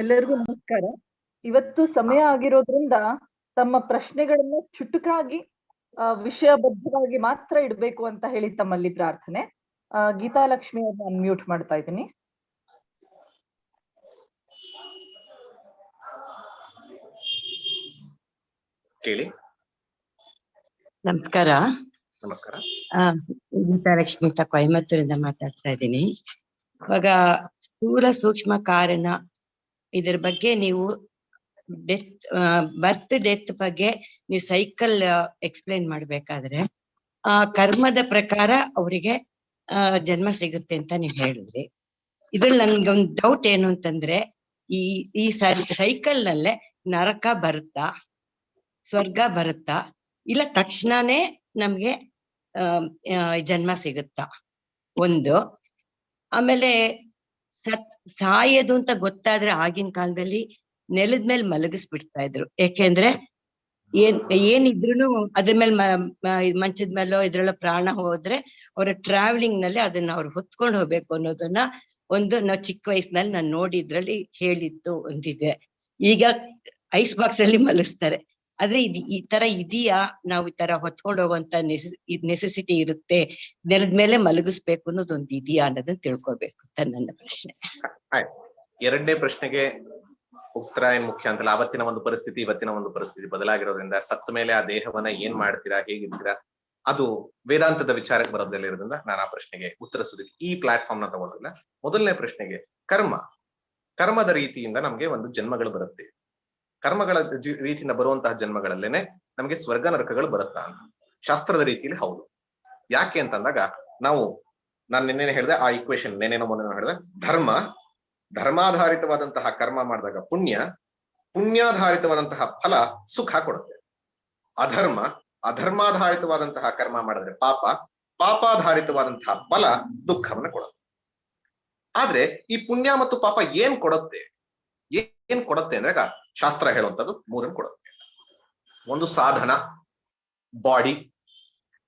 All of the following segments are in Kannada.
ಎಲ್ಲರಿಗೂ ನಮಸ್ಕಾರ. ಇವತ್ತು ಸಮಯ ಆಗಿರೋದ್ರಿಂದ ತಮ್ಮ ಪ್ರಶ್ನೆಗಳನ್ನ ಚುಟುಕಾಗಿ ಆ, ವಿಷಯಬದ್ಧವಾಗಿ ಮಾತ್ರ ಇಡಬೇಕು ಅಂತ ಹೇಳಿ ತಮ್ಮಲ್ಲಿ ಪ್ರಾರ್ಥನೆ. ಆ, ಗೀತಾ ಲಕ್ಷ್ಮಿ ಅವ್ರನ್ನ ಅನ್ಮ್ಯೂಟ್ ಮಾಡ್ತಾ ಇದ್ದೀನಿ. ಕೇಳಿ. ನಮಸ್ಕಾರ. ನಮಸ್ಕಾರ. ಆ, ಗೀತಾ ಲಕ್ಷ್ಮಿ ಅಂತ ಕೊಯಮತ್ತೂರಿಂದ ಮಾತಾಡ್ತಾ ಇದ್ದೀನಿ. ಇವಾಗ ಸ್ಥೂಲ ಸೂಕ್ಷ್ಮ ಕಾರಣ ಇದ್ರ ಬಗ್ಗೆ ನೀವು ಡೆತ್ ಬರ್ತ್ ಡೆತ್ ಬಗ್ಗೆ ನೀವು ಸೈಕಲ್ ಎಕ್ಸ್ಪ್ಲೈನ್ ಮಾಡ್ಬೇಕಾದ್ರೆ, ಆ, ಕರ್ಮದ ಪ್ರಕಾರ ಅವರಿಗೆ ಜನ್ಮ ಸಿಗುತ್ತೆ ಅಂತ ನೀವು ಹೇಳಿದ್ರಿ. ಇದ್ರಲ್ಲಿ ನನ್ಗೆ ಒಂದು ಡೌಟ್ ಏನು ಅಂತಂದ್ರೆ, ಈ ಈ ಸೈಕಲ್ ನಲ್ಲೇ ನರಕ ಬರುತ್ತಾ? ಸ್ವರ್ಗ ಬರುತ್ತಾ? ಇಲ್ಲ ತಕ್ಷಣನೇ ನಮ್ಗೆ ಜನ್ಮ ಸಿಗುತ್ತಾ? ಒಂದು, ಆಮೇಲೆ ಸತ್, ಸಾಯೋದು ಅಂತ ಗೊತ್ತಾದ್ರೆ ಆಗಿನ ಕಾಲದಲ್ಲಿ ನೆಲದ ಮೇಲೆ ಮಲಗಿಸ್ಬಿಡ್ತಾ ಇದ್ರು. ಯಾಕೆಂದ್ರೆ ಏನ್ ಏನಿದ್ರು ಅದ್ರ ಮೇಲೆ ಮಂಚದ ಮೇಲೋ ಇದ್ರಲ್ಲ ಪ್ರಾಣ ಹೋದ್ರೆ ಅವರ ಟ್ರಾವೆಲಿಂಗ್ನಲ್ಲಿ ಅದನ್ನ ಅವ್ರು ಹೊತ್ಕೊಂಡು ಹೋಗ್ಬೇಕು ಅನ್ನೋದನ್ನ ಒಂದು ನಾವು ಚಿಕ್ಕ ವಯಸ್ಸಿನಲ್ಲಿ ನಾನು ನೋಡಿದ್ರಲ್ಲಿ ಹೇಳಿದ್ದು ಒಂದಿದೆ. ಈಗ ಐಸ್ ಬಾಕ್ಸ್ ಅಲ್ಲಿ ಮಲಗಿಸ್ತಾರೆ. ಆದ್ರೆ ಇದು ಈ ತರ ಇದೆಯಾ? ನಾವು ಈ ತರ ಹೊತ್ಕೊಂಡು ಹೋಗುವಂತ ನೆಸೆಸಿಟಿ ಇರುತ್ತೆ. ನೆಲದ ಮೇಲೆ ಮಲಗಿಸ್ಬೇಕು ಅನ್ನೋದು ಒಂದು ಇದೆಯಾ ಅನ್ನೋದನ್ನ ತಿಳ್ಕೊಬೇಕು. ಅಂತ ನನ್ನ ಪ್ರಶ್ನೆ ಎರಡನೇ ಪ್ರಶ್ನೆಗೆ ಉತ್ತರ ಏನ್ ಮುಖ್ಯ ಅಂತಲ್ಲ ಅವತ್ತಿನ ಒಂದು ಪರಿಸ್ಥಿತಿ, ಇವತ್ತಿನ ಒಂದು ಪರಿಸ್ಥಿತಿ ಬದಲಾಗಿರೋದ್ರಿಂದ ಸತ್ತ ಮೇಲೆ ಆ ದೇಹವನ್ನ ಏನ್ ಮಾಡ್ತೀರಾ, ಹೇಗಿರ್ತೀರಾ, ಅದು ವೇದಾಂತದ ವಿಚಾರಕ್ಕೆ ಬರೋದಿರೋದ್ರಿಂದ ನಾನು ಆ ಪ್ರಶ್ನೆಗೆ ಉತ್ತರಿಸೋದಕ್ಕೆ ಈ ಪ್ಲಾಟ್ಫಾರ್ಮ್ನ ತಗೊಳ್ಳೋದಿಲ್ಲ ಮೊದಲನೇ ಪ್ರಶ್ನೆಗೆ ಕರ್ಮ. ಕರ್ಮದ ರೀತಿಯಿಂದ ನಮ್ಗೆ ಒಂದು ಜನ್ಮಗಳು ಬರುತ್ತೆ. ಕರ್ಮಗಳ ರೀತಿಯಿಂದ ಬರುವಂತಹ ಜನ್ಮಗಳಲ್ಲೇನೆ ನಮಗೆ ಸ್ವರ್ಗ ನರಕಗಳು ಬರುತ್ತಾ ಅಂತ. ಶಾಸ್ತ್ರದ ರೀತಿಯಲ್ಲಿ ಹೌದು. ಯಾಕೆ ಅಂತಂದಾಗ ನಾವು, ನಾನು ನಿನ್ನೆ ಹೇಳಿದೆ ಆ ಇಕ್ವೇಶನ್ ನೆನೇನೋ ಮೊನ್ನೆ ಹೇಳಿದೆ, ಧರ್ಮ, ಧರ್ಮಾಧಾರಿತವಾದಂತಹ ಕರ್ಮ ಮಾಡಿದಾಗ ಪುಣ್ಯ, ಪುಣ್ಯಾಧಾರಿತವಾದಂತಹ ಫಲ ಸುಖ ಕೊಡುತ್ತೆ. ಅಧರ್ಮ, ಅಧರ್ಮಾಧಾರಿತವಾದಂತಹ ಕರ್ಮ ಮಾಡಿದ್ರೆ ಪಾಪ ಪಾಪಾಧಾರಿತವಾದಂತಹ ಫಲ ದುಃಖವನ್ನು ಕೊಡುತ್ತೆ. ಆದ್ರೆ ಈ ಪುಣ್ಯ ಮತ್ತು ಪಾಪ ಏನ್ ಕೊಡುತ್ತೆ? ಏನ್ ಕೊಡುತ್ತೆ ಅಂದಾಗ ಶಾಸ್ತ್ರ ಹೇಳುವಂಥದ್ದು ಮೂರನ್ನು ಕೊಡುತ್ತೆ. ಒಂದು ಸಾಧನ ಬಾಡಿ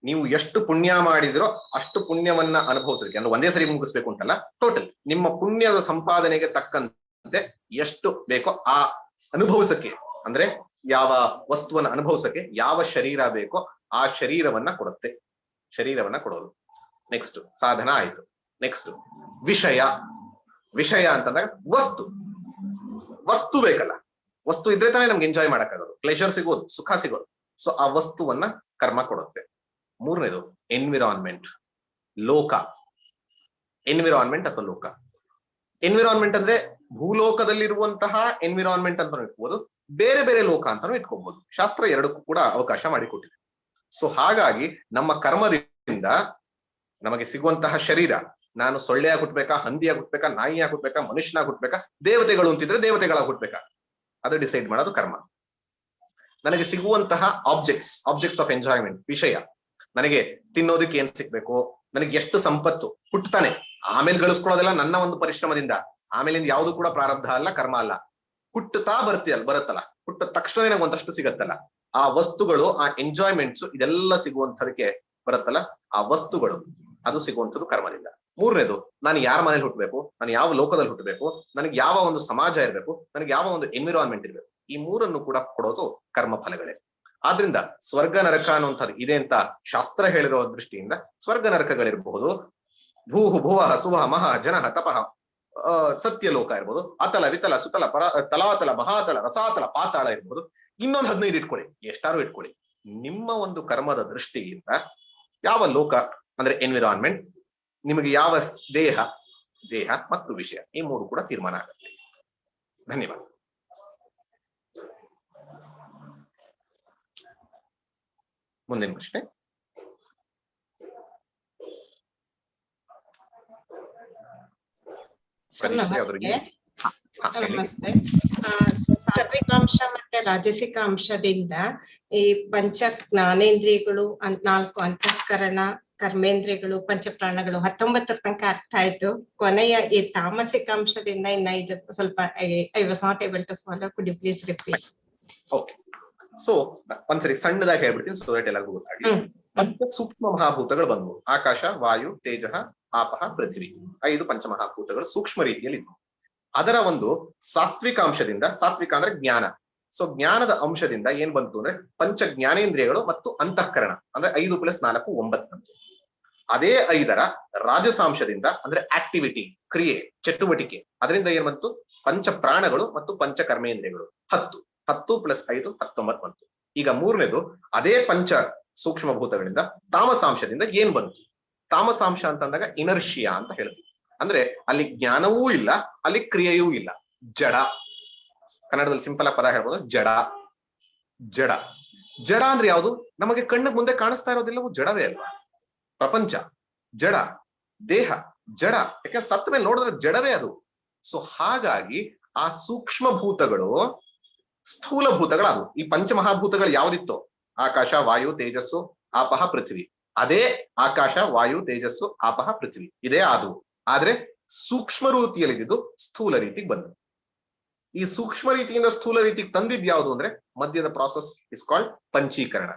ನೀವು ಎಷ್ಟು ಪುಣ್ಯ ಮಾಡಿದ್ರೋ ಅಷ್ಟು ಪುಣ್ಯವನ್ನ ಅನುಭವಿಸೋದಕ್ಕೆ ಅಂದ್ರೆ ಒಂದೇ ಸರಿ ಮುಗಿಸ್ಬೇಕು ಅಂತಲ್ಲ ಟೋಟಲ್ ನಿಮ್ಮ ಪುಣ್ಯದ ಸಂಪಾದನೆಗೆ ತಕ್ಕಂತೆ ಎಷ್ಟು ಬೇಕೋ ಆ ಅನುಭವಿಸಕ್ಕೆ, ಅಂದ್ರೆ ಯಾವ ವಸ್ತುವನ್ನ ಅನುಭವಿಸಕ್ಕೆ ಯಾವ ಶರೀರ ಬೇಕೋ ಆ ಶರೀರವನ್ನ ಕೊಡುತ್ತೆ. ಶರೀರವನ್ನ ಕೊಡೋದು. ನೆಕ್ಸ್ಟ್ ಸಾಧನ ಆಯ್ತು. ನೆಕ್ಸ್ಟ್ ವಿಷಯ. ವಿಷಯ ಅಂತಂದ್ರೆ ವಸ್ತು. ವಸ್ತು ಬೇಕಲ್ಲ. ವಸ್ತು ಇದ್ರೆ ತಾನೇ ನಮ್ಗೆ ಎಂಜಾಯ್ ಮಾಡಕ್ಕಾಗೋದು. ಪ್ಲೆಷರ್ ಸಿಗೋದು, ಸುಖ ಸಿಗೋದು. ಸೊ ಆ ವಸ್ತುವನ್ನ ಕರ್ಮ ಕೊಡುತ್ತೆ. ಮೂರನೇದು ಎನ್ವಿರಾನ್ಮೆಂಟ್ ಲೋಕ. ಎನ್ವಿರಾನ್ಮೆಂಟ್ ಅಥವಾ ಲೋಕ. ಎನ್ವಿರಾನ್ಮೆಂಟ್ ಅಂದ್ರೆ ಭೂಲೋಕದಲ್ಲಿರುವಂತಹ ಎನ್ವಿರಾನ್ಮೆಂಟ್ ಅಂತ ಇಟ್ಕೋಬಹುದು ಬೇರೆ ಬೇರೆ ಲೋಕ ಅಂತಾನು ಇಟ್ಕೋಬಹುದು ಶಾಸ್ತ್ರ ಎರಡಕ್ಕೂ ಕೂಡ ಅವಕಾಶ ಮಾಡಿಕೊಟ್ಟಿದೆ. ಸೊ ಹಾಗಾಗಿ ನಮ್ಮ ಕರ್ಮದಿಂದ ನಮಗೆ ಸಿಗುವಂತಹ ಶರೀರ, ನಾನು ಸೊಳ್ಳೆಯಾಗಿ ಹುಟ್ಬೇಕಾ, ಹಂದಿಯಾಗಿ ಹುಟ್ಬೇಕಾ, ನಾಯಿಯಾಗಿ ಹುಟ್ಬೇಕಾ, ಮನುಷ್ಯನಾಗಿ ಹುಟ್ಬೇಕಾ, ದೇವತೆಗಳು ಅಂತಿದ್ರೆ ದೇವತೆಗಳಾಗಿ ಹುಟ್ಬೇಕಾ. ಅದು ಡಿಸೈಡ್ ಮಾಡೋದು ಕರ್ಮ. ನನಗೆ ಸಿಗುವಂತಹ ಆಬ್ಜೆಕ್ಟ್ಸ್ ಆಬ್ಜೆಕ್ಟ್ಸ್ ಆಫ್ ಎಂಜಾಯ್ಮೆಂಟ್ ವಿಷಯ. ನನಗೆ ತಿನ್ನೋದಕ್ಕೆ ಏನ್ ಸಿಗ್ಬೇಕು? ನನಗೆ ಎಷ್ಟು ಸಂಪತ್ತು? ಹುಟ್ಟತಾನೆ ಆಮೇಲೆ ಗಳಿಸ್ಕೊಳ್ಳೋದೆಲ್ಲ ನನ್ನ ಒಂದು ಪರಿಶ್ರಮದಿಂದ. ಆಮೇಲಿಂದ ಯಾವುದು ಕೂಡ ಪ್ರಾರಬ್ಧ ಅಲ್ಲ, ಕರ್ಮ ಅಲ್ಲ. ಹುಟ್ಟುತ್ತಾ ಬರ್ತೀಯಲ್ಲ ಬರುತ್ತಲ್ಲ. ಹುಟ್ಟ ತಕ್ಷಣ ಒಂದಷ್ಟು ಸಿಗತ್ತಲ್ಲ. ಆ ವಸ್ತುಗಳು, ಆ ಎಂಜಾಯ್ಮೆಂಟ್ಸ್ ಇದೆಲ್ಲ ಸಿಗುವಂತದಕ್ಕೆ ಬರುತ್ತಲ್ಲ. ಆ ವಸ್ತುಗಳು, ಅದು ಸಿಗುವಂಥದ್ದು ಕರ್ಮದಿಂದ. ಮೂರನೇದು ನಾನು ಯಾರ ಮನೇಲಿ ಹುಟ್ಟಬೇಕು ನಾನು ಯಾವ ಲೋಕದಲ್ಲಿ ಹುಟ್ಟಬೇಕು ನನಗೆ ಯಾವ ಒಂದು ಸಮಾಜ ಇರಬೇಕು ನನಗೆ ಯಾವ ಒಂದು ಎನ್ವಿರಾನ್ಮೆಂಟ್ ಇರಬೇಕು ಈ ಮೂರನ್ನು ಕೂಡ ಕೊಡೋದು ಕರ್ಮ ಫಲಗಳೇ ಆದ್ರಿಂದ ಸ್ವರ್ಗ ನರಕ ಅನ್ನುವಂಥದ್ದು ಇದೆ ಅಂತ ಶಾಸ್ತ್ರ ಹೇಳಿರೋ ದೃಷ್ಟಿಯಿಂದ ಸ್ವರ್ಗ ನರಕಗಳಿರಬಹುದು ಭೂಹು ಭುವ ಸುವಹ ಮಹ ಜನಹ ತಪಃ ಆ, ಸತ್ಯ ಲೋಕ ಇರ್ಬೋದು ಅತಲ ವಿತಲ ಸುತಲ ಪರ ತಲಾತಲ ಮಹಾತಲ ರಸಾತಲ ಪಾತಾಳ ಇರ್ಬೋದು ಇನ್ನೊಂದು ಹದಿನೈದು ಇಟ್ಕೊಳ್ಳಿ ಎಷ್ಟಾರು ಇಟ್ಕೊಳ್ಳಿ. ನಿಮ್ಮ ಒಂದು ಕರ್ಮದ ದೃಷ್ಟಿಯಿಂದ ಯಾವ ಲೋಕ ಅಂದ್ರೆ ಎನ್ವಿರಾನ್ಮೆಂಟ್ ನಿಮಗೆ ಯಾವ ದೇಹ ದೇಹ ಮತ್ತು ವಿಷಯ ಈ ಮೂರು ಕೂಡ ತೀರ್ಮಾನ ಆಗುತ್ತೆ. ಧನ್ಯವಾದ. ಮುಂದಿನ ಪ್ರಶ್ನೆ. ನಮಸ್ತೆ. ಆ, ಸಾತ್ವಿಕ ಅಂಶ ಮತ್ತೆ ರಾಜಸಿಕ ಅಂಶದಿಂದ ಈ ಪಂಚ ಜ್ಞಾನೇಂದ್ರಿಯಗಳು ನಾಲ್ಕು ಅಂತಃಕರಣ ಕರ್ಮೇಂದ್ರಿಯಗಳು ಪಂಚಪ್ರಾಣಗಳು ಹತ್ತೊಂಬತ್ತರ ತನಕ ಅರ್ಥ ಆಯ್ತು ಕೊನೆಯ ಈ ತಾಮಸಿಕ ಅಂಶದಿಂದ ಇನ್ನ ಇದು ಸ್ವಲ್ಪ I was not able to follow could you please repeat okay so ಒಂದ್ಸರಿ ಸಣ್ಣದಾಗಿ ಹೇಳ್ಬಿಡ್ತೀನಿ ಸೊ ದಟ್ ಎಲ್ಲರಿಗೂ ಗೊತ್ತಾಗ್ಲಿ. ಹ್ಮ್. ಪಂಚ ಸೂಕ್ಷ್ಮ ಮಹಾಭೂತಗಳು ಬಂದವು. ಆಕಾಶ ವಾಯು ತೇಜ ಆಪಹ ಪೃಥ್ವಿ. ಐದು ಪಂಚಮಹಾಭೂತಗಳು ಸೂಕ್ಷ್ಮ ರೀತಿಯಲ್ಲಿ ಇದ್ವು. ಅದರ ಒಂದು ಸಾತ್ವಿಕ ಅಂಶದಿಂದ ಸಾತ್ವಿಕ ಅಂದ್ರೆ ಜ್ಞಾನ. ಸೊ ಜ್ಞಾನದ ಅಂಶದಿಂದ ಏನ್ ಬಂತು ಅಂದ್ರೆ ಪಂಚ ಜ್ಞಾನೇಂದ್ರಿಯಗಳು ಮತ್ತು ಅಂತಃಕರಣ. ಅಂದ್ರೆ ಐದು ಪ್ಲಸ್ ನಾಲ್ಕು ಒಂಬತ್ತು ಬಂತು ಅದೇ ಐದರ ರಾಜಸಾಂಶದಿಂದ ಅಂದ್ರೆ ಆಕ್ಟಿವಿಟಿ ಕ್ರಿಯೆ, ಚಟುವಟಿಕೆ, ಅದರಿಂದ ಏನ್ ಬಂತು? ಪಂಚ ಪ್ರಾಣಗಳು ಮತ್ತು ಪಂಚ ಕರ್ಮೇಂದ್ರಿಯಗಳು. ಹತ್ತು. ಹತ್ತು ಪ್ಲಸ್ ಐದು ಹತ್ತೊಂಬತ್ತು ಬಂತು ಈಗ ಮೂರನೇದು, ಅದೇ ಪಂಚ ಸೂಕ್ಷ್ಮ ಭೂತಗಳಿಂದ ತಾಮಸಾಂಶದಿಂದ ಏನ್ ಬಂತು? ತಾಮಸಾಂಶ ಅಂತಂದಾಗ ಇನರ್ಷಿಯಾ ಅಂತ ಹೇಳ್ತೀವಿ. ಅಂದ್ರೆ ಅಲ್ಲಿ ಜ್ಞಾನವೂ ಇಲ್ಲ, ಅಲ್ಲಿ ಕ್ರಿಯೆಯೂ ಇಲ್ಲ. ಜಡ. ಕನ್ನಡದಲ್ಲಿ ಸಿಂಪಲ್ ಆಗಿ ಪದ ಹೇಳ್ಬೋದು, ಜಡ. ಜಡ. ಜಡ ಅಂದ್ರೆ ಯಾವುದು? ನಮಗೆ ಕಣ್ಣ ಮುಂದೆ ಕಾಣಿಸ್ತಾ ಇರೋದಿಲ್ಲ ಜಡವೇ ಅಲ್ವಾ? ಪ್ರಪಂಚ, ಜಡ, ದೇಹ, ಜಡ, ಯಾಕಂದ್ರೆ ಸತ್ತ ಮೇಲೆ ನೋಡಿದ್ರೆ ಜಡವೇ ಅದು. ಸೊ ಹಾಗಾಗಿ ಆ ಸೂಕ್ಷ್ಮ ಭೂತಗಳು ಸ್ಥೂಲ ಭೂತಗಳಾದವು ಈ ಪಂಚಮಹಾಭೂತಗಳು ಯಾವ್ದಿತ್ತೋ? ಆಕಾಶ, ವಾಯು, ತೇಜಸ್ಸು, ಆಪಹ, ಪೃಥ್ವಿ. ಅದೇ ಆಕಾಶ, ವಾಯು, ತೇಜಸ್ಸು, ಆಪಹ, ಪೃಥ್ವಿ. ಇದೇ ಆದವು ಆದ್ರೆ ಸೂಕ್ಷ್ಮ ರೀತಿಯಲ್ಲಿದ್ದು ಸ್ಥೂಲ ರೀತಿಗೆ ಬಂದವು ಈ ಸೂಕ್ಷ್ಮ ರೀತಿಯಿಂದ ಸ್ಥೂಲ ರೀತಿಗೆ ತಂದಿದ್ ಯಾವುದು ಅಂದ್ರೆ ಮಧ್ಯದ ಪ್ರಾಸೆಸ್ ಇಸ್ ಕಾಲ್ಡ್ ಪಂಚೀಕರಣ.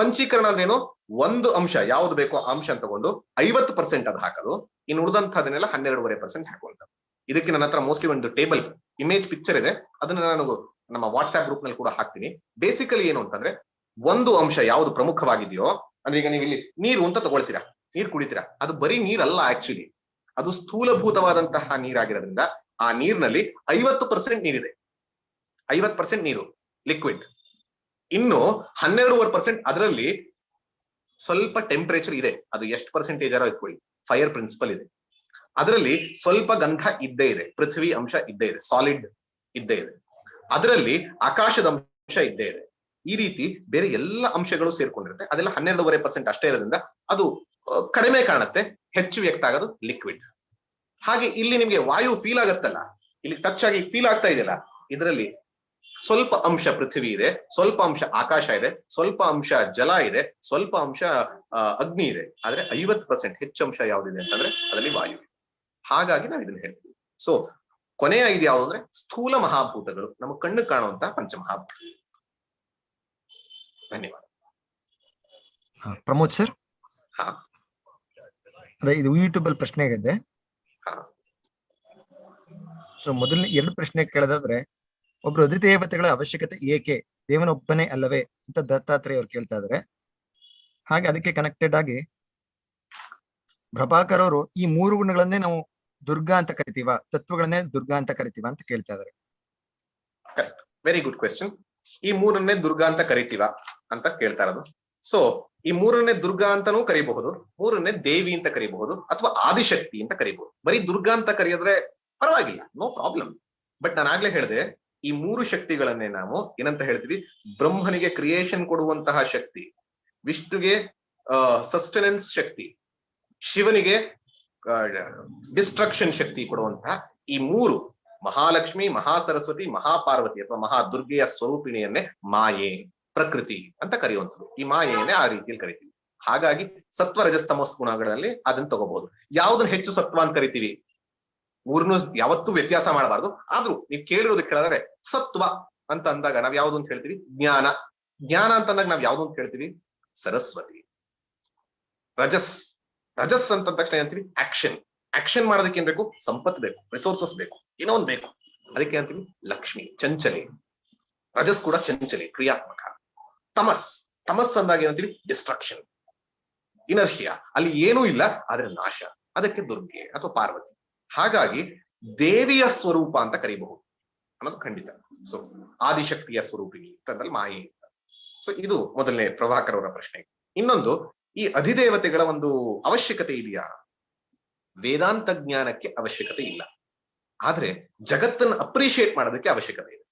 ಪಂಚೀಕರಣ ಅಂದ್ರೇನು ಒಂದು ಅಂಶ. ಯಾವ್ದು ಬೇಕೋ ಆ ಅಂಶ ತಗೊಂಡು ಐವತ್ತು ಪರ್ಸೆಂಟ್ ಅದು ಹಾಕೋದು. ಇನ್ನು ಉಳಿದಂತದನ್ನೆಲ್ಲ ಹನ್ನೆರಡೂವರೆ ಪರ್ಸೆಂಟ್ ಹಾಕುವಂತ ಇದಕ್ಕೆ ನನ್ನ ಹತ್ರ ಮೋಸ್ಟ್ಲಿ ಒಂದು ಟೇಬಲ್ ಇಮೇಜ್ ಪಿಕ್ಚರ್ ಇದೆ. ಅದನ್ನ ನಾನು ನಮ್ಮ ವಾಟ್ಸ್ಆಪ್ ಗ್ರೂಪ್ನಲ್ಲಿ ಕೂಡ ಹಾಕ್ತೀನಿ. ಬೇಸಿಕಲಿ ಏನು ಅಂತಂದ್ರೆ, ಒಂದು ಅಂಶ ಯಾವ್ದು ಪ್ರಮುಖವಾಗಿದೆಯೋ, ಅಂದ್ರೆ ಈಗ ನೀವು ಇಲ್ಲಿ ನೀರು ಅಂತ ತಗೊಳ್ತೀರಾ? ನೀರ್ ಕುಡಿತೀರಾ? ಅದು ಬರೀ ನೀರಲ್ಲ ಆಕ್ಚುಲಿ ಅದು ಸ್ಥೂಲಭೂತವಾದಂತಹ ನೀರಾಗಿರೋದ್ರಿಂದ ಆ ನೀರಿನಲ್ಲಿ ಐವತ್ತು ಪರ್ಸೆಂಟ್ ನೀರಿದೆ. ಐವತ್ ಪರ್ಸೆಂಟ್ ನೀರು ಲಿಕ್ವಿಡ್ ಇನ್ನು ಹನ್ನೆರಡೂವರೆ ಪರ್ಸೆಂಟ್ ಅದರಲ್ಲಿ ಸ್ವಲ್ಪ ಟೆಂಪರೇಚರ್ ಇದೆ. ಅದು ಎಷ್ಟು ಪರ್ಸೆಂಟೇಜ್ ಆರೋ ಇಟ್ಕೊಳ್ಳಿ. ಫೈರ್ ಪ್ರಿನ್ಸಿಪಲ್ ಇದೆ. ಅದರಲ್ಲಿ ಸ್ವಲ್ಪ ಗಂಧ ಇದ್ದೇ ಇದೆ. ಪೃಥ್ವಿ ಅಂಶ ಇದ್ದೇ ಇದೆ. ಸಾಲಿಡ್ ಇದ್ದೇ ಇದೆ. ಅದರಲ್ಲಿ ಆಕಾಶದ ಅಂಶ ಇದ್ದೇ ಇದೆ. ಈ ರೀತಿ ಬೇರೆ ಎಲ್ಲ ಅಂಶಗಳು ಸೇರ್ಕೊಂಡಿರುತ್ತೆ. ಅದೆಲ್ಲ ಹನ್ನೆರಡೂವರೆ ಪರ್ಸೆಂಟ್ ಅಷ್ಟೇ ಇರೋದ್ರಿಂದ ಅದು ಕಡಿಮೆ ಕಾಣುತ್ತೆ. ಹೆಚ್ಚು ವ್ಯಕ್ತ ಆಗೋದು ಲಿಕ್ವಿಡ್ ಹಾಗೆ ಇಲ್ಲಿ ನಿಮ್ಗೆ ವಾಯು ಫೀಲ್ ಆಗತ್ತಲ್ಲ? ಇಲ್ಲಿ ಟಚ್ ಆಗಿ ಫೀಲ್ ಆಗ್ತಾ ಇದೆಯಲ್ಲ? ಇದರಲ್ಲಿ ಸ್ವಲ್ಪ ಅಂಶ ಪೃಥ್ವಿ ಇದೆ ಸ್ವಲ್ಪ ಅಂಶ ಆಕಾಶ ಇದೆ ಸ್ವಲ್ಪ ಅಂಶ ಜಲ ಇದೆ ಸ್ವಲ್ಪ ಅಂಶ ಅಗ್ನಿ ಇದೆ. ಆದ್ರೆ ಐವತ್ತು ಪರ್ಸೆಂಟ್ ಹೆಚ್ಚು ಅಂಶ ಯಾವ್ದಿದೆ ಅಂತಂದ್ರೆ ಅದರಲ್ಲಿ ವಾಯು ಇದೆ. ಹಾಗಾಗಿ ನಾವು ಇದನ್ನ ಹೇಳ್ತೀವಿ. ಸೊ ಕೊನೆಯ ಇದು ಯಾವುದು ಅಂದ್ರೆ ಸ್ಥೂಲ ಮಹಾಭೂತಗಳು. ನಮ್ಮ ಕಣ್ಣು ಕಾಣುವಂತಹ ಪಂಚಮಹಾಭೂತ. ಧನ್ಯವಾದ. ಪ್ರಮೋದ್ ಸರ್? ಹಾ. ಅದೇ ಇದು ಯೂಟ್ಯೂಬ್ ಅಲ್ಲಿ ಪ್ರಶ್ನೆ ಇದೆ ಹಾ. ಸೊ ಮೊದಲನೇ ಎರಡು ಪ್ರಶ್ನೆ ಕೇಳೋದಾದ್ರೆ ಒಬ್ರು ಅಧಿದೇವತೆಗಳ ಅವಶ್ಯಕತೆ ಏಕೆ? ದೇವನೊಬ್ಬನೇ ಅಲ್ಲವೇ? ಅಂತ ದತ್ತಾತ್ರೇಯ ಅವ್ರು ಕೇಳ್ತಾ ಇದಾರೆ. ಹಾಗೆ ಅದಕ್ಕೆ ಕನೆಕ್ಟೆಡ್ ಆಗಿ ಪ್ರಭಾಕರ್ ಅವರು ಈ ಮೂರು ಗುಣಗಳನ್ನೇ ನಾವು ದುರ್ಗಾ ಅಂತ ಕರಿತೀವ, ತತ್ವಗಳನ್ನೇ ದುರ್ಗಾ ಅಂತ ಕರಿತೀವ ಅಂತ ಕೇಳ್ತಾ ಇದಾರೆ. ವೆರಿ ಗುಡ್ ಕ್ವೆಶನ್ ಈ ಮೂರನ್ನೇ ದುರ್ಗಾ ಅಂತ ಕರಿತೀವ ಅಂತ ಕೇಳ್ತಾ ಇರೋದು. ಸೊ ಈ ಮೂರನ್ನೇ ದುರ್ಗಾ ಅಂತಾನೂ ಕರಿಬಹುದು, ಮೂರನ್ನೇ ದೇವಿ ಅಂತ ಕರಿಬಹುದು, ಅಥವಾ ಆದಿಶಕ್ತಿ ಅಂತ ಕರಿಬಹುದು. ಬರೀ ದುರ್ಗಾ ಅಂತ ಕರೆಯೋದ್ರೆ ಪರವಾಗಿಲ್ಲ ನೋ ಪ್ರಾಬ್ಲಮ್ ಬಟ್ ನಾನು ಆಗ್ಲೇ ಹೇಳಿದೆ ಈ ಮೂರು ಶಕ್ತಿಗಳನ್ನೇ ನಾವು ಏನಂತ ಹೇಳ್ತೀವಿ? ಬ್ರಹ್ಮನಿಗೆ ಕ್ರಿಯೇಷನ್ ಕೊಡುವಂತಹ ಶಕ್ತಿ, ವಿಷ್ಣುಗೆ ಸಸ್ಟೆನೆನ್ಸ್ ಶಕ್ತಿ, ಶಿವನಿಗೆ ಡಿಸ್ಟ್ರಕ್ಷನ್ ಶಕ್ತಿ ಕೊಡುವಂತಹ ಈ ಮೂರು ಮಹಾಲಕ್ಷ್ಮಿ, ಮಹಾಸರಸ್ವತಿ, ಮಹಾಪಾರ್ವತಿ ಅಥವಾ ಮಹಾದುರ್ಗೆಯ ಸ್ವರೂಪಿಣಿಯನ್ನೇ ಮಾಯೆ, ಪ್ರಕೃತಿ ಅಂತ ಕರೆಯುವಂಥದ್ದು. ಈ ಮಾಯೆಯನ್ನೇ ಆ ರೀತಿಯಲ್ಲಿ ಕರಿತೀವಿ. ಹಾಗಾಗಿ ಸತ್ವ ರಜಸ್ತಮಸ್ ಗುಣಗಳಲ್ಲಿ ಅದನ್ನ ತಗೋಬಹುದು. ಯಾವ್ದನ್ನ ಹೆಚ್ಚು ಸತ್ವ ಅಂತ ಕರಿತೀವಿ? ಮೂರನ್ನು ಯಾವತ್ತೂ ವ್ಯತ್ಯಾಸ ಮಾಡಬಾರ್ದು. ಆದ್ರೂ ನೀವು ಕೇಳಿರೋದಕ್ಕೆ ಹೇಳಿದ್ರೆ ಸತ್ವ ಅಂತ ಅಂದಾಗ ನಾವ್ ಯಾವ್ದು ಅಂತ ಹೇಳ್ತೀವಿ? ಜ್ಞಾನ. ಜ್ಞಾನ ಅಂತ ಅಂದಾಗ ನಾವ್ ಯಾವ್ದು ಅಂತ ಹೇಳ್ತೀವಿ? ಸರಸ್ವತಿ. ರಜಸ್. ರಜಸ್ ಅಂತ ತಕ್ಷಣ ಏನಂತೀವಿ? ಆಕ್ಷನ್. ಆಕ್ಷನ್ ಮಾಡೋದಕ್ಕೆ ಏನ್ ಬೇಕು? ಸಂಪತ್ ಬೇಕು. ರಿಸೋರ್ಸಸ್ ಬೇಕು. ಏನೋ ಒಂದ್ ಬೇಕು. ಅದಕ್ಕೆ ಅಂತೀವಿ ಲಕ್ಷ್ಮಿ. ಚಂಚಲೆ. ರಜಸ್ ಕೂಡ ಚಂಚಲೆ. ಕ್ರಿಯಾತ್ಮಕ. ತಮಸ್. ತಮಸ್ ಅಂದಾಗ ಏನಂತೀವಿ? ಡಿಸ್ಟ್ರಕ್ಷನ್. ಇನರ್ಷಿಯಾ. ಅಲ್ಲಿ ಏನೂ ಇಲ್ಲ, ಆದ್ರೆ ನಾಶ. ಅದಕ್ಕೆ ದುರ್ಗೆ ಅಥವಾ ಪಾರ್ವತಿ. ಹಾಗಾಗಿ ದೇವಿಯ ಸ್ವರೂಪ ಅಂತ ಕರಿಬಹುದು ಅನ್ನೋದು ಖಂಡಿತ. ಸೊ ಆದಿಶಕ್ತಿಯ ಸ್ವರೂಪಿಣಿ ಅಂತಂದ್ರೆ ಮಾಯೆ ಅಂತ ಸೊ ಇದು ಮೊದಲನೇ ಪ್ರಭಾಕರ್ ಅವರ ಪ್ರಶ್ನೆ. ಇನ್ನೊಂದು, ಈ ಅಧಿದೇವತೆಗಳ ಒಂದು ಅವಶ್ಯಕತೆ ಇದೆಯಾ? ವೇದಾಂತ ಜ್ಞಾನಕ್ಕೆ ಅವಶ್ಯಕತೆ ಇಲ್ಲ. ಆದ್ರೆ ಜಗತ್ತನ್ನು ಅಪ್ರಿಶಿಯೇಟ್ ಮಾಡೋದಕ್ಕೆ ಅವಶ್ಯಕತೆ ಇದೆ.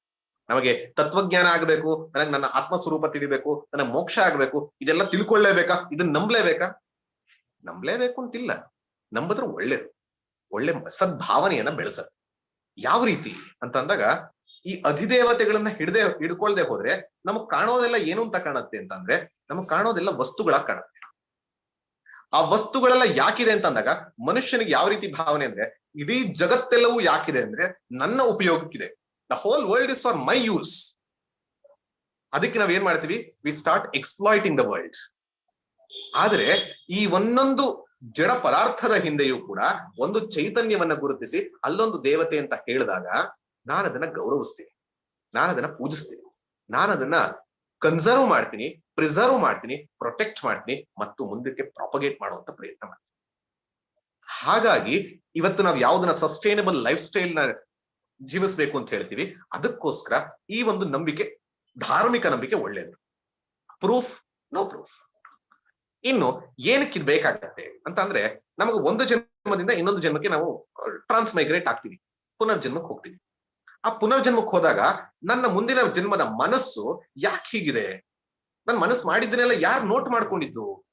ನಮಗೆ ತತ್ವಜ್ಞಾನ ಆಗಬೇಕು, ನನಗೆ ನನ್ನ ಆತ್ಮ ಸ್ವರೂಪ ತಿಳಿಬೇಕು ನನಗೆ ಮೋಕ್ಷ ಆಗಬೇಕು, ಇದೆಲ್ಲ ತಿಳ್ಕೊಳ್ಳೇಬೇಕಾ? ಇದನ್ನ ನಂಬಲೇಬೇಕಾ? ನಂಬಲೇಬೇಕು ಅಂತಿಲ್ಲ. ನಂಬಿದ್ರೆ ಒಳ್ಳೇದು. ಒಳ್ಳೆ ಸದ್ಭಾವನೆಯನ್ನ ಬೆಳೆಸತ್ತೆ. ಯಾವ ರೀತಿ ಅಂತ ಅಂದಾಗ, ಈ ಅಧಿದೇವತೆಗಳನ್ನ ಹಿಡದೆ ಹಿಡ್ಕೊಳ್ದೆ ಹೋದ್ರೆ ನಮಗ್ ಕಾಣೋದೆಲ್ಲ ಏನು ಅಂತ ಕಾಣುತ್ತೆ ಅಂತಂದ್ರೆ ನಮಗ್ ಕಾಣೋದೆಲ್ಲ ವಸ್ತುಗಳ ಕಾಣುತ್ತೆ. ಆ ವಸ್ತುಗಳೆಲ್ಲ ಯಾಕಿದೆ ಅಂತ ಅಂದಾಗ, ಮನುಷ್ಯನಿಗೆ ಯಾವ ರೀತಿ ಭಾವನೆ ಅಂದ್ರೆ, ಇಡೀ ಜಗತ್ತೆಲ್ಲವೂ ಯಾಕಿದೆ ಅಂದ್ರೆ, ನನ್ನ ಉಪಯೋಗಕ್ಕಿದೆ. The whole world is for my use ಅದಕ್ಕೆ ನಾವ್ ಏನ್ ಮಾಡ್ತೀವಿ? We start exploiting the world ಆದ್ರೆ ಈ ಒಂದೊಂದು ಜಡ ಪದಾರ್ಥದ ಹಿಂದೆಯೂ ಕೂಡ ಒಂದು ಚೈತನ್ಯವನ್ನ ಗುರುತಿಸಿ ಅಲ್ಲೊಂದು ದೇವತೆ ಅಂತ ಹೇಳಿದಾಗ ನಾನು ಅದನ್ನ ಗೌರವಿಸ್ತೀನಿ. ನಾನು ಅದನ್ನ ಪೂಜಿಸ್ತೀನಿ. ನಾನು ಅದನ್ನ ಕನ್ಸರ್ವ್ ಮಾಡ್ತೀನಿ ಪ್ರಿಸರ್ವ್ ಮಾಡ್ತೀನಿ ಪ್ರೊಟೆಕ್ಟ್ ಮಾಡ್ತೀನಿ ಮತ್ತು ಮುಂದಕ್ಕೆ ಪ್ರಾಪಗೇಟ್ ಮಾಡುವಂತ ಪ್ರಯತ್ನ ಮಾಡ್ತೀನಿ. ಹಾಗಾಗಿ ಇವತ್ತು ನಾವು ಯಾವ್ದನ್ನ ಸಸ್ಟೈನಬಲ್ ಲೈಫ್ ಸ್ಟೈಲ್ನ ಜೀವಿಸ್ಬೇಕು ಅಂತ ಹೇಳ್ತೀವಿ, ಅದಕ್ಕೋಸ್ಕರ ಈ ಒಂದು ನಂಬಿಕೆ, ಧಾರ್ಮಿಕ ನಂಬಿಕೆ ಒಳ್ಳೆಯದು ಪ್ರೂಫ್ ನೋ ಪ್ರೂಫ್ ಇನ್ನು ಏನಕ್ಕೆ ಇದು ಬೇಕಾಗತ್ತೆ ಅಂತ ಅಂದ್ರೆ ನಮಗೆ ಒಂದು ಜನ್ಮದಿಂದ ಇನ್ನೊಂದು ಜನ್ಮಕ್ಕೆ ನಾವು ಟ್ರಾನ್ಸ್ ಮೈಗ್ರೇಟ್ ಆಗ್ತೀವಿ. ಪುನರ್ಜನ್ಮಕ್ಕೆ ಹೋಗ್ತೀವಿ. ಆ ಪುನರ್ಜನ್ಮಕ್ಕೆ ಹೋದಾಗ ನನ್ನ ಮುಂದಿನ ಜನ್ಮದ ಮನಸ್ಸು ಯಾಕೆ ಹೀಗಿದೆ? ನನ್ನ ಮನಸ್ಸು ಮಾಡಿದ್ದನ್ನೆಲ್ಲ ಯಾರು ನೋಟ್ ಮಾಡ್ಕೊಂಡಿದ್ದು?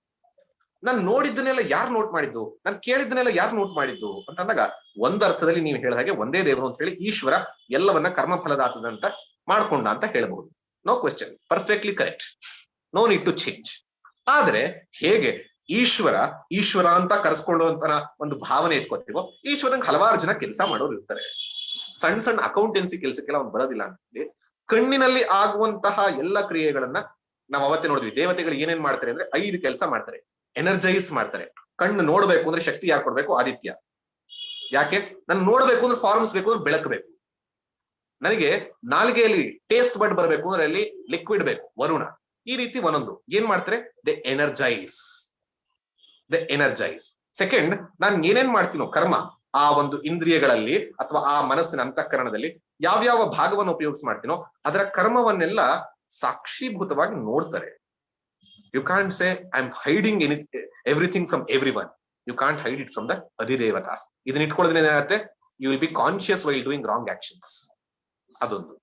ನಾನು ನೋಡಿದ್ದನ್ನೆಲ್ಲ ಯಾರು ನೋಟ್ ಮಾಡಿದ್ದು? ನಾನು ಕೇಳಿದ್ದನ್ನೆಲ್ಲ ಯಾರು ನೋಟ್ ಮಾಡಿದ್ದು? ಅಂತ ಅಂದಾಗ ಒಂದ್ ಅರ್ಥದಲ್ಲಿ ನೀವು ಹೇಳಿದ ಹಾಗೆ ಒಂದೇ ದೇವರು ಅಂತ ಹೇಳಿ ಈಶ್ವರ ಎಲ್ಲವನ್ನ ಕರ್ಮಫಲದಾತದಂತ ಮಾಡ್ಕೊಂಡ ಅಂತ ಹೇಳಬಹುದು. No question perfectly correct no need to change ಆದ್ರೆ ಹೇಗೆ ಈಶ್ವರ ಈಶ್ವರ ಅಂತ ಕರೆಸ್ಕೊಳ್ಳುವಂತ ಒಂದು ಭಾವನೆ ಇಟ್ಕೋತೀವೋ ಈಶ್ವರಂಗೆ ಹಲವಾರು ಜನ ಕೆಲಸ ಮಾಡೋರು ಇರ್ತಾರೆ. ಸಣ್ಣ ಸಣ್ಣ ಅಕೌಂಟೆನ್ಸಿ ಕೆಲಸಕ್ಕೆಲ್ಲ ಅವ್ನು ಬರೋದಿಲ್ಲ ಅಂತ ಕಣ್ಣಿನಲ್ಲಿ ಆಗುವಂತಹ ಎಲ್ಲ ಕ್ರಿಯೆಗಳನ್ನ ನಾವು ಅವತ್ತೇ ನೋಡಿದ್ವಿ. ದೇವತೆಗಳು ಏನೇನ್ ಮಾಡ್ತಾರೆ ಅಂದ್ರೆ ಐದು ಕೆಲಸ ಮಾಡ್ತಾರೆ. ಎನರ್ಜೈಸ್ ಮಾಡ್ತಾರೆ. ಕಣ್ಣು ನೋಡ್ಬೇಕು ಅಂದ್ರೆ ಶಕ್ತಿ ಯಾರು ಕೊಡ್ಬೇಕು? ಆದಿತ್ಯ. ಯಾಕೆ? ನಾನು ನೋಡ್ಬೇಕು ಅಂದ್ರೆ ಫಾರ್ಮ್ಸ್ ಬೇಕು ಅಂದ್ರೆ ಬೆಳಕಬೇಕು ನನಗೆ ನಾಲ್ಗೆಯಲ್ಲಿ ಟೇಸ್ಟ್ ಬಡ್ ಬರಬೇಕು ಅಂದ್ರೆ ಅಲ್ಲಿ ಲಿಕ್ವಿಡ್ ಬೇಕು, ವರುಣ. ಈ ರೀತಿ ಒಂದೊಂದು. ಏನ್ ಮಾಡ್ತಾರೆ? The energise the energise second ನಾನು ಏನೇನ್ ಮಾಡ್ತೀನೋ ಕರ್ಮ, ಆ ಒಂದು ಇಂದ್ರಿಯಗಳಲ್ಲಿ ಅಥವಾ ಆ ಮನಸ್ಸಿನ ಅಂತಃಕರಣದಲ್ಲಿ ಯಾವ್ಯಾವ ಭಾಗವನ್ನು ಉಪಯೋಗಿಸಿ ಮಾಡ್ತೀನೋ ಅದರ ಕರ್ಮವನ್ನೆಲ್ಲ ಸಾಕ್ಷೀಭೂತವಾಗಿ ನೋಡ್ತಾರೆ. You can't say I am hiding any everything from every one you can't hide it from the ಅಧಿದೇವತಾಸ್ ಇದನ್ನ ಇಟ್ಕೊಳ್ಳೋದ್ರೆ ಏನಾಗುತ್ತೆ? You will be conscious while doing wrong actions ಅದೊಂದು.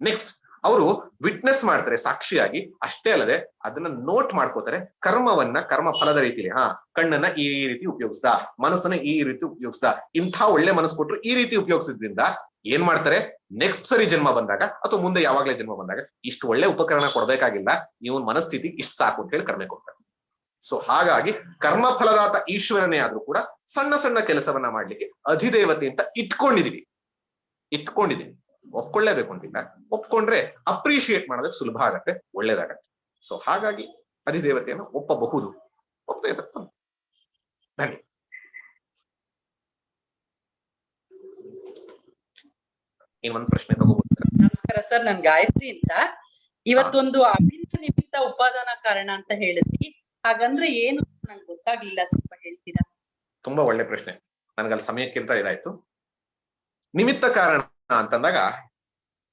ನೆಕ್ಸ್ಟ್ ಅವರು ವಿಟ್ನೆಸ್ ಮಾಡ್ತಾರೆ, ಸಾಕ್ಷಿಯಾಗಿ. ಅಷ್ಟೇ ಅಲ್ಲದೆ ಅದನ್ನ ನೋಟ್ ಮಾಡ್ಕೋತಾರೆ, ಕರ್ಮವನ್ನ ಕರ್ಮ ಫಲದ ರೀತಿಯಲ್ಲಿ ಹಾ, ಕಣ್ಣನ್ನ ಈ ರೀತಿ ಉಪಯೋಗಿಸ್ದ, ಮನಸ್ಸನ್ನ ಈ ರೀತಿ ಉಪಯೋಗಿಸ್ದ, ಇಂಥ ಒಳ್ಳೆ ಮನಸ್ಸು ಕೊಟ್ಟರು ಈ ರೀತಿ ಉಪಯೋಗಿಸಿದ್ರಿಂದ ಏನ್ ಮಾಡ್ತಾರೆ? ನೆಕ್ಸ್ಟ್ ಸರಿ ಜನ್ಮ ಬಂದಾಗ ಅಥವಾ ಮುಂದೆ ಯಾವಾಗ್ಲೇ ಜನ್ಮ ಬಂದಾಗ ಇಷ್ಟು ಒಳ್ಳೆ ಉಪಕರಣ ಕೊಡ್ಬೇಕಾಗಿಲ್ಲ, ಇವನ್ ಮನಸ್ಥಿತಿ ಇಷ್ಟು ಸಾಕು ಅಂತ ಹೇಳಿ ಕಡಿಮೆ ಕೊಡ್ತಾರೆ. ಸೊ ಹಾಗಾಗಿ ಕರ್ಮ ಫಲದಾತ ಈಶ್ವರನೇ ಆದ್ರೂ ಕೂಡ ಸಣ್ಣ ಸಣ್ಣ ಕೆಲಸವನ್ನ ಮಾಡ್ಲಿಕ್ಕೆ ಅಧಿದೇವತೆ ಅಂತ ಇಟ್ಕೊಂಡಿದೀವಿ. ಇಟ್ಕೊಂಡಿದೀವಿ. ಒಪ್ಕೊಳ್ಳೇಬೇಕು ಅಂತಿಲ್ಲ ಒಪ್ಕೊಂಡ್ರೆ ಅಪ್ರಿಶಿಯೇಟ್ ಮಾಡೋದಕ್ಕೆ ಸುಲಭ ಆಗತ್ತೆ ಒಳ್ಳೇದಾಗತ್ತೆ. ಸೊ ಹಾಗಾಗಿ ಅಧಿದೇವತೆಯನ್ನು ಒಪ್ಪಬಹುದು. ಒಪ್ಪದೇ ತಪ್ಪ. ಧನ್ಯ. ಇನ್ನೊಂದು ಪ್ರಶ್ನೆ ತಗೋಬಹುದು ನಮಸ್ಕಾರ ಸರ್ ನನ್ ಗಾಯತ್ರಿ ಅಂತ ಇವತ್ತೊಂದು ಅಭಿನ್ನ ನಿಮಿತ್ತ ಉಪಾದಾನ ಕಾರಣ ಅಂತ ಹೇಳಿದ್ವಿ ಹಾಗಂದ್ರೆ ಏನು ನಂಗೆ ಗೊತ್ತಾಗ್ಲಿಲ್ಲ ಸ್ವಲ್ಪ ಹೇಳ್ತೀರಾ? ತುಂಬಾ ಒಳ್ಳೆ ಪ್ರಶ್ನೆ. ನನಗಲ್ಲಿ ಸಮಯಕ್ಕಿಂತ ಇದಾಯ್ತು. ನಿಮಿತ್ತ ಕಾರಣ ಅಂತಂದಾಗ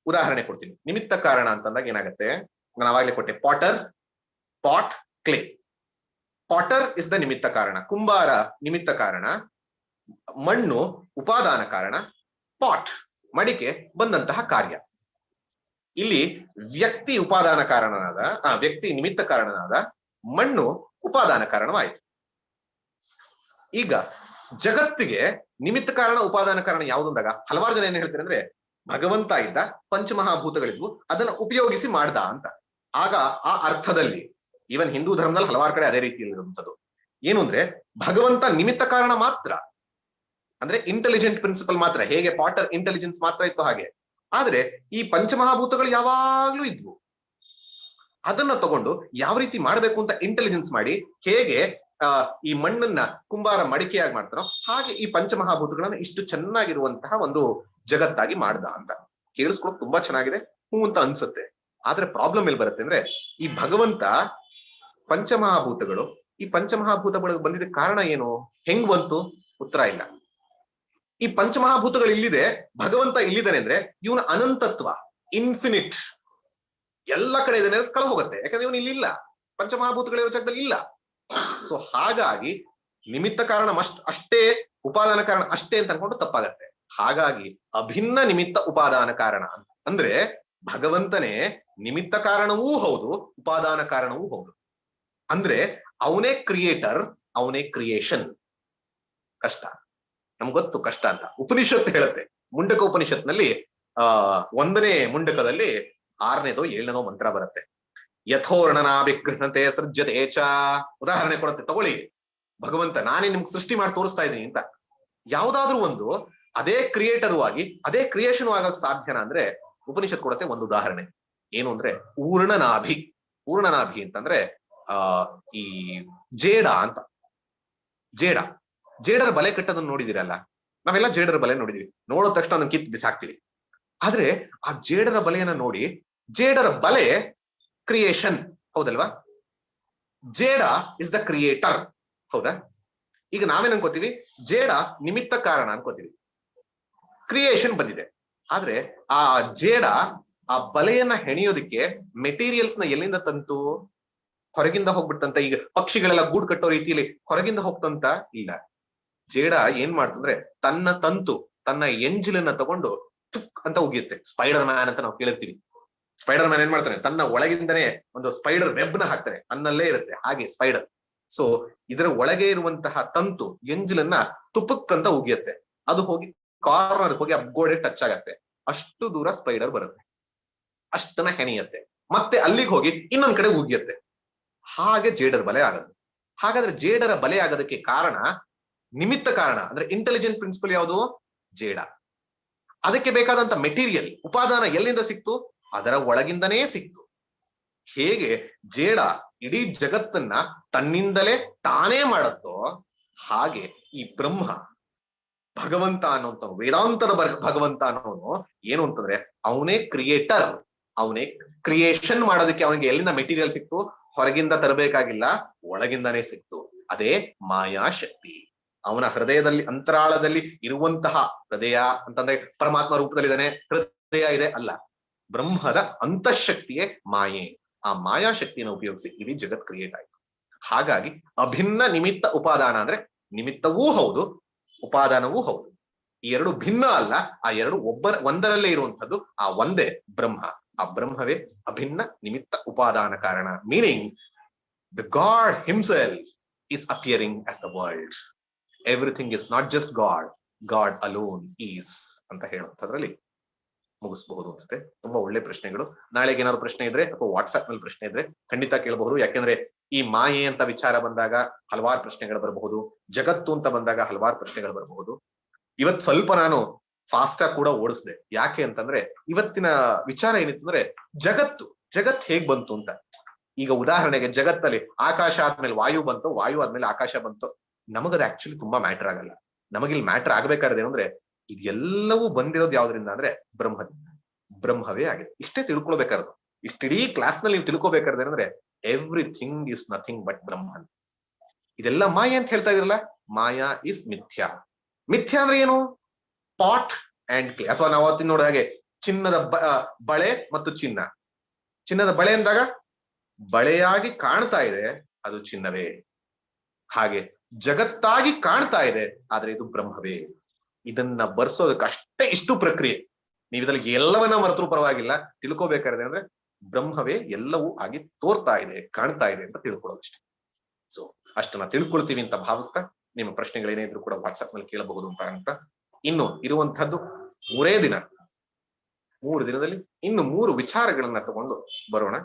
ಉದಾಹರಣೆ ಕೊಡ್ತೀನಿ. ನಿಮಿತ್ತ ಕಾರಣ ಅಂತಂದಾಗ ಏನಾಗುತ್ತೆ? ನಾನು ಕೊಟ್ಟೆ potter, pot, clay. Potter is the ನಿಮಿತ್ತ ಕಾರಣ. ಕುಂಬಾರ ನಿಮಿತ್ತ ಕಾರಣ. ಮಣ್ಣು ಉಪಾದಾನ ಕಾರಣ. ಪಾಟ್ ಮಡಿಕೆ ಬಂದಂತಹ ಕಾರ್ಯ. ಇಲ್ಲಿ ವ್ಯಕ್ತಿ ಉಪಾದಾನ ಕಾರಣನಾದ, ಆ, ವ್ಯಕ್ತಿ ನಿಮಿತ್ತ ಕಾರಣನಾದ ಮಣ್ಣು ಉಪಾದಾನ ಕಾರಣವಾಯಿತು. ಈಗ ಜಗತ್ತಿಗೆ ನಿಮಿತ್ತ ಕಾರಣ ಉಪಾದಾನ ಕಾರಣ ಯಾವುದಂದಾಗ ಹಲವಾರು ಜನ ಏನ್ ಹೇಳ್ತಾರೆ ಅಂದ್ರೆ ಭಗವಂತ ಇದ್ದ ಪಂಚಮಹಾಭೂತಗಳಿದ್ವು, ಅದನ್ನ ಉಪಯೋಗಿಸಿ ಮಾಡ್ದ ಅಂತ. ಆಗ ಆ ಅರ್ಥದಲ್ಲಿ ಈವನ್ ಹಿಂದೂ ಧರ್ಮದಲ್ಲಿ ಹಲವಾರು ಕಡೆ ಅದೇ ರೀತಿಯಲ್ಲಿರುವಂಥದ್ದು ಏನು ಅಂದ್ರೆ ಭಗವಂತ ನಿಮಿತ್ತ ಕಾರಣ ಮಾತ್ರ. ಅಂದ್ರೆ ಇಂಟೆಲಿಜೆಂಟ್ ಪ್ರಿನ್ಸಿಪಲ್ ಮಾತ್ರ. ಹೇಗೆ? ಪಾಟರ್ ಇಂಟೆಲಿಜೆನ್ಸ್ ಮಾತ್ರ ಇತ್ತು ಹಾಗೆ. ಆದ್ರೆ ಈ ಪಂಚಮಹಾಭೂತಗಳು ಯಾವಾಗ್ಲೂ ಇದ್ವು. ಅದನ್ನ ತಗೊಂಡು ಯಾವ ರೀತಿ ಮಾಡಬೇಕು ಅಂತ ಇಂಟೆಲಿಜೆನ್ಸ್ ಮಾಡಿ, ಹೇಗೆ ಈ ಮಣ್ಣನ್ನ ಕುಂಬಾರ ಮಡಿಕೆಯಾಗಿ ಮಾಡ್ತಾರೋ ಹಾಗೆ ಈ ಪಂಚಮಹಾಭೂತಗಳನ್ನ ಇಷ್ಟು ಚೆನ್ನಾಗಿರುವಂತಹ ಒಂದು ಜಗತ್ತಾಗಿ ಮಾಡ್ದ ಅಂತ. ಕೇಳಿಸ್ಕೊಳಕ್ ತುಂಬಾ ಚೆನ್ನಾಗಿದೆ ಹ್ಞೂ ಅಂತ ಅನ್ಸುತ್ತೆ. ಆದ್ರೆ ಪ್ರಾಬ್ಲಮ್ ಎಲ್ಲಿ ಬರುತ್ತೆ ಅಂದ್ರೆ, ಈ ಭಗವಂತ ಪಂಚಮಹಾಭೂತಗಳು, ಈ ಪಂಚಮಹಾಭೂತಗಳಿಗೆ ಬಂದಿದ್ದ ಕಾರಣ ಏನು? ಹೆಂಗ್ ಬಂತು? ಉತ್ತರ ಇಲ್ಲ. ಈ ಪಂಚಮಹಾಭೂತಗಳು ಇಲ್ಲಿದೆ, ಭಗವಂತ ಇಲ್ಲಿದ್ದಾನೆ ಅಂದ್ರೆ ಇವನ ಅನಂತತ್ವ ಇನ್ಫಿನಿಟ್ ಎಲ್ಲ ಕಡೆ ಇದ್ದಾನೆ ಕಳ ಹೋಗುತ್ತೆ ಯಾಕಂದ್ರೆ ಇವನು ಇಲ್ಲಿಲ್ಲ ಪಂಚಮಹಾಭೂತಗಳ ಜಾಗದಲ್ಲಿ ಇಲ್ಲ. ಸೊ ಹಾಗಾಗಿ ನಿಮಿತ್ತ ಕಾರಣ ಅಷ್ಟೇ ಉಪಾದಾನ ಕಾರಣ ಅಷ್ಟೇ ಅಂತ ಅನ್ಕೊಂಡು ತಪ್ಪಾಗತ್ತೆ. ಹಾಗಾಗಿ ಅಭಿನ್ನ ನಿಮಿತ್ತ ಉಪಾದಾನ ಕಾರಣ ಅಂತ. ಅಂದ್ರೆ ಭಗವಂತನೇ ನಿಮಿತ್ತ ಕಾರಣವೂ ಹೌದು, ಉಪಾದಾನ ಕಾರಣವೂ ಹೌದು. ಅಂದ್ರೆ ಅವನೇ ಕ್ರಿಯೇಟರ್, ಅವನೇ ಕ್ರಿಯೇಷನ್. ಕಷ್ಟ. ನಮ್ಗೆ ಗೊತ್ತು ಕಷ್ಟ ಅಂತ. ಉಪನಿಷತ್ ಹೇಳುತ್ತೆ. ಮುಂಡಕ ಉಪನಿಷತ್ನಲ್ಲಿ, ಆ, ಒಂದನೇ ಮುಂಡಕದಲ್ಲಿ ಆರನೇದೋ ಏಳನೇದೋ ಮಂತ್ರ ಬರುತ್ತೆ. ಯಥೋರ್ಣನ ವಿಗ್ರಹತೆ ಸೃಜ್ಯತೆ ಚ. ಉದಾಹರಣೆ ಕೊಡುತ್ತೆ, ತಗೊಳ್ಳಿ. ಭಗವಂತ, ನಾನೇ ನಿಮ್ಗೆ ಸೃಷ್ಟಿ ಮಾಡಿ ತೋರಿಸ್ತಾ ಇದ್ದೀನಿ ಅಂತ. ಯಾವ್ದಾದ್ರೂ ಒಂದು, ಅದೇ ಕ್ರಿಯೇಟರು ಆಗಿ, ಅದೇ ಕ್ರಿಯೇಷನ್ ಆಗಕ್ ಸಾಧ್ಯನ ಅಂದ್ರೆ, ಉಪನಿಷತ್ ಕೊಡತ್ತೆ ಒಂದು ಉದಾಹರಣೆ. ಏನು ಅಂದ್ರೆ ಪೂರ್ಣನಾಭಿ ಪೂರ್ಣನಾಭಿ ಅಂತಂದ್ರೆ, ಆ, ಈ ಜೇಡ ಅಂತ. ಜೇಡ. ಜೇಡರ ಬಲೆ ಕಟ್ಟೋದನ್ನ ನೋಡಿದಿರಲ್ಲ? ನಾವೆಲ್ಲ ಜೇಡರ ಬಲೆ ನೋಡಿದೀವಿ. ನೋಡೋ ತಕ್ಷಣ ಅದನ್ನ ಕಿತ್ ಬಿಸಾಕ್ತಿವಿ. ಆದ್ರೆ, ಆ ಜೇಡರ ಬಲೆಯನ್ನ ನೋಡಿ, ಜೇಡರ ಬಲೆ ಕ್ರಿಯೇಷನ್ ಹೌದಲ್ವಾ? ಜೇಡ ಇಸ್ ದ ಕ್ರಿಯೇಟರ್ ಹೌದಾ? ಈಗ ನಾವೇನ್ ಅನ್ಕೋತೀವಿ ಜೇಡ ನಿಮಿತ್ತ ಕಾರಣ ಅನ್ಕೋತೀವಿ ಕ್ರಿಯೇಷನ್ ಬಂದಿದೆ. ಆದ್ರೆ ಆ ಜೇಡ ಆ ಬಲೆಯನ್ನ ಹೆಣೆಯೋದಕ್ಕೆ ಮೆಟೀರಿಯಲ್ಸ್ನ ಎಲ್ಲಿಂದ ತಂತು? ಹೊರಗಿಂದ ಹೋಗ್ಬಿಟ್ಟಂತ ಈಗ ಪಕ್ಷಿಗಳೆಲ್ಲ ಗೂಡ್ ಕಟ್ಟೋ ರೀತಿಯಲ್ಲಿ ಹೊರಗಿಂದ ಹೋಗ್ತಂತ ಇಲ್ಲ. ಜೇಡ ಏನ್ ಮಾಡ್ತಂದ್ರೆ ತನ್ನ ತಂತು, ತನ್ನ ಎಂಜಿಲನ್ನ ತಗೊಂಡು ಚುಕ್ ಅಂತ ಉಗಿಯುತ್ತೆ. ಸ್ಪೈಡರ್ ಮ್ಯಾನ್ ಅಂತ ನಾವು ಕೇಳಿರ್ತೀವಿ. ಸ್ಪೈಡರ್ ಮ್ಯಾನ್ ಏನ್ ಮಾಡ್ತಾನೆ? ತನ್ನ ಒಳಗಿಂದನೇ ಒಂದು ಸ್ಪೈಡರ್ ವೆಬ್ನ ಹಾಕ್ತಾನೆ. ತನ್ನಲ್ಲೇ ಇರುತ್ತೆ. ಹಾಗೆ ಸ್ಪೈಡರ್ ಸೊ ಇದರ ಒಳಗೆ ಇರುವಂತಹ ತಂತು ಎಂಜಿಲನ್ನ ತುಪ್ಪಕ್ಕಂತ ಉಗಿಯುತ್ತೆ. ಅದು ಹೋಗಿ ಕಾರ್ನರ್ ಹೋಗಿ ಅಬ್ಗೋಡೆ ಟಚ್ ಆಗತ್ತೆ. ಅಷ್ಟು ದೂರ ಸ್ಪೈಡರ್ ಬರುತ್ತೆ. ಅಷ್ಟನ್ನ ಹೆಣಿಯತ್ತೆ. ಮತ್ತೆ ಅಲ್ಲಿಗೆ ಹೋಗಿ ಇನ್ನೊಂದ್ ಕಡೆ ಉಗಿಯತ್ತೆ. ಹಾಗೆ ಜೇಡರ್ ಬಲೆ ಆಗದು. ಹಾಗಾದ್ರೆ ಜೇಡರ ಬಲೆ ಆಗೋದಕ್ಕೆ ಕಾರಣ ನಿಮಿತ್ತ ಕಾರಣ, ಅಂದ್ರೆ ಇಂಟೆಲಿಜೆಂಟ್ ಪ್ರಿನ್ಸಿಪಲ್ ಯಾವುದು? ಜೇಡ. ಅದಕ್ಕೆ ಬೇಕಾದಂತ ಮೆಟೀರಿಯಲ್ ಉಪಾದಾನ ಎಲ್ಲಿಂದ ಸಿಕ್ತು? ಅದರ ಒಳಗಿಂದನೇ ಸಿಕ್ತು. ಹೇಗೆ ಜೇಡ ಇಡೀ ಜಗತ್ತನ್ನ ತನ್ನಿಂದಲೇ ತಾನೇ ಮಾಡುತ್ತೋ ಹಾಗೆ ಈ ಬ್ರಹ್ಮ ಭಗವಂತ ಅನ್ನೋಂತ ವೇದಾಂತದ ಭಗವಂತ ಅನ್ನೋನು ಏನು ಅಂತಂದ್ರೆ ಅವನೇ ಕ್ರಿಯೇಟರ್ ಅವನೇ ಕ್ರಿಯೇಷನ್ ಮಾಡೋದಕ್ಕೆ ಅವನಿಗೆ ಎಲ್ಲಿಂದ ಮೆಟೀರಿಯಲ್ ಸಿಕ್ತು? ಹೊರಗಿಂದ ತರಬೇಕಾಗಿಲ್ಲ, ಒಳಗಿಂದನೇ ಸಿಕ್ತು. ಅದೇ ಮಾಯಾ ಶಕ್ತಿ ಅವನ ಹೃದಯದಲ್ಲಿ, ಅಂತರಾಳದಲ್ಲಿ ಇರುವಂತಹ ಹೃದಯ ಅಂತಂದ್ರೆ ಪರಮಾತ್ಮ ರೂಪದಲ್ಲಿದ್ದಾನೆ, ಹೃದಯ ಇದೆ ಅಲ್ಲ. ಬ್ರಹ್ಮದ ಅಂತಃಶಕ್ತಿಯೇ ಮಾಯೆ. ಆ ಮಾಯಾ ಶಕ್ತಿಯನ್ನು ಉಪಯೋಗಿಸಿ ಇಡೀ ಜಗತ್ ಕ್ರಿಯೇಟ್ ಆಯ್ತು. ಹಾಗಾಗಿ ಅಭಿನ್ನ ನಿಮಿತ್ತ ಉಪಾದಾನ ಅಂದ್ರೆ ನಿಮಿತ್ತವೂ ಹೌದು, ಉಪಾದಾನವೂ ಹೌದು. ಈ ಎರಡು ಭಿನ್ನ ಅಲ್ಲ, ಆ ಎರಡು ಒಬ್ಬರ, ಒಂದರಲ್ಲೇ ಇರುವಂತದ್ದು ಆ ಒಂದೇ ಬ್ರಹ್ಮ. ಆ ಬ್ರಹ್ಮವೇ ಅಭಿನ್ನ ನಿಮಿತ್ತ ಉಪಾದಾನ ಕಾರಣ. Meaning the god himself is appearing as the world everything is not just god god alone is ಅಂತ ಹೇಳುವಂತದ್ರಲ್ಲಿ ಮುಗಿಸಬಹುದು ಅನ್ಸುತ್ತೆ ತುಂಬಾ ಒಳ್ಳೆ ಪ್ರಶ್ನೆಗಳು. ನಾಳೆಗೆ ಏನಾದ್ರು ಪ್ರಶ್ನೆ ಇದ್ರೆ ಅಥವಾ ವಾಟ್ಸ್ಆಪ್ನಲ್ಲಿ ಪ್ರಶ್ನೆ ಇದ್ರೆ ಖಂಡಿತ ಕೇಳಬಹುದು. ಯಾಕೆಂದ್ರೆ ಈ ಮಾಯೆ ಅಂತ ವಿಚಾರ ಬಂದಾಗ ಹಲವಾರು ಪ್ರಶ್ನೆಗಳು ಬರಬಹುದು. ಜಗತ್ತು ಅಂತ ಬಂದಾಗ ಹಲವಾರು ಪ್ರಶ್ನೆಗಳು ಬರಬಹುದು. ಇವತ್ ಸ್ವಲ್ಪ ನಾನು ಫಾಸ್ಟ್ ಆಗಿ ಕೂಡ ಓಡಿಸ್ದೆ. ಯಾಕೆ ಅಂತಂದ್ರೆ ಇವತ್ತಿನ ವಿಚಾರ ಏನಿತ್ತಂದ್ರೆ ಜಗತ್ತು, ಜಗತ್ ಹೇಗ್ ಬಂತು ಅಂತ. ಈಗ ಉದಾಹರಣೆಗೆ ಜಗತ್ತಲ್ಲಿ ಆಕಾಶ ಆದ್ಮೇಲೆ ವಾಯು ಬಂತು, ವಾಯು ಆದ್ಮೇಲೆ ಆಕಾಶ ಬಂತು, ನಮಗದು ಆಕ್ಚುಲಿ ತುಂಬಾ ಮ್ಯಾಟರ್ ಆಗಲ್ಲ. ನಮಗಿಲ್ಲಿ ಮ್ಯಾಟರ್ ಆಗ್ಬೇಕಾದ್ರೆ ಏನಂದ್ರೆ ಇದೆಲ್ಲವೂ ಬಂದಿರೋದು ಯಾವ್ದ್ರಿಂದ ಅಂದ್ರೆ ಬ್ರಹ್ಮದಿಂದ. ಬ್ರಹ್ಮವೇ ಆಗಿದೆ. ಇಷ್ಟೇ ತಿಳ್ಕೊಳ್ಬೇಕಾದ್ರು ಇಷ್ಟಿಡೀ ಕ್ಲಾಸ್ನಲ್ಲಿ ನೀವು ತಿಳ್ಕೊಬೇಕಾದ್ರೆ ಅಂದ್ರೆ ಎವ್ರಿಥಿಂಗ್ ಇಸ್ ನಥಿಂಗ್ ಬಟ್ ಬ್ರಹ್ಮನ್ ಇದೆಲ್ಲ ಮಾಯಾ ಅಂತ ಹೇಳ್ತಾ ಇದ್ರಲ್ಲ? ಮಾಯಾ ಇಸ್ ಮಿಥ್ಯಾ. ಮಿಥ್ಯಾ ಅಂದ್ರೆ ಏನು? ಪಾಟ್ ಅಂಡ್ ಕ್ಲೇ ಅಥವಾ ನಾವು ಅವತ್ತಿನ ನೋಡಿದ ಹಾಗೆ ಚಿನ್ನದ ಬಳೆ ಮತ್ತು ಚಿನ್ನ. ಚಿನ್ನದ ಬಳೆ ಅಂದಾಗ ಬಳೆಯಾಗಿ ಕಾಣ್ತಾ ಇದೆ, ಅದು ಚಿನ್ನವೇ. ಹಾಗೆ ಜಗತ್ತಾಗಿ ಕಾಣ್ತಾ ಇದೆ, ಆದ್ರೆ ಇದು ಬ್ರಹ್ಮವೇ. ಇದನ್ನ ಬರ್ಸೋದಕ್ಕೆ ಅಷ್ಟೇ ಇಷ್ಟು ಪ್ರಕ್ರಿಯೆ. ನೀವು ಇದರಲ್ಲಿ ಎಲ್ಲವನ್ನ ಮರೆತರೂ ಪರವಾಗಿಲ್ಲ. ತಿಳ್ಕೊಬೇಕಾದ್ರೆ ಅಂದ್ರೆ ಬ್ರಹ್ಮವೇ ಎಲ್ಲವೂ ಆಗಿ ತೋರ್ತಾ ಇದೆ, ಕಾಣ್ತಾ ಇದೆ ಅಂತ ತಿಳ್ಕೊಳ್ಳೋದಷ್ಟೇ. ಸೊ ಅಷ್ಟನ್ನ ತಿಳ್ಕೊಳ್ತೀವಿ ಅಂತ ಭಾವಿಸ್ತಾ ನಿಮ್ಮ ಪ್ರಶ್ನೆಗಳೇನೇ ಇದ್ರು ಕೂಡ ವಾಟ್ಸ್ಆಪ್ನಲ್ಲಿ ಕೇಳಬಹುದು ಅಂತ ಅಂತ. ಇನ್ನು ಇರುವಂತಹದ್ದು ಮೂರೇ ದಿನ. ಮೂರು ದಿನದಲ್ಲಿ ಇನ್ನು ಮೂರು ವಿಚಾರಗಳನ್ನ ತಗೊಂಡು ಬರೋಣ.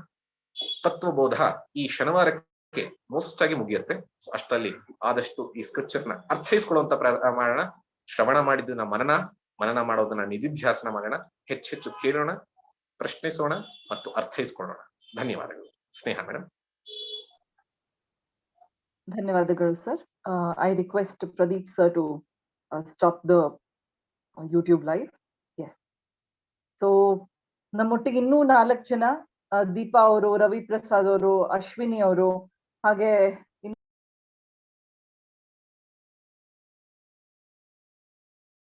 ತತ್ವಬೋಧ ಈ ಶನಿವಾರಕ್ಕೆ ಮೋಸ್ಟ್ ಆಗಿ ಮುಗಿಯುತ್ತೆ. ಅಷ್ಟರಲ್ಲಿ ಆದಷ್ಟು ಈ ಸ್ಕ್ರಿಪ್ಚರ್ನ ಅರ್ಥೈಸ್ಕೊಳ್ಳುವಂತ ಪ್ರಯತ್ನ ಮಾಡೋಣ. ಶ್ರವಣ ಮಾಡಿದ್ದನ್ನ ಮನನ ಮನನ ಮಾಡೋದನ್ನ ನಿಧಿಧ್ಯಾಸನ ಮಾಡೋಣ ಹೆಚ್ಚೆಚ್ಚು ಕೇಳೋಣ, ಪ್ರಶ್ನಿಸೋಣ ಮತ್ತು ಅರ್ಥೈಸ್ಕೊಳ್ಳೋಣ. ಧನ್ಯವಾದಗಳು. ಸ್ನೇಹ ಮೇಡಮ್ ಧನ್ಯವಾದಗಳು sir. I request Pradeep sir to stop the YouTube live yes so ನಮ್ಮೊಟ್ಟಿಗೆ ಇನ್ನೂ ನಾಲ್ಕು ಜನ ದೀಪಾ ಅವರು ರವಿ ಪ್ರಸಾದ್ ಅವರು, ಅಶ್ವಿನಿ ಅವರು, ಹಾಗೆ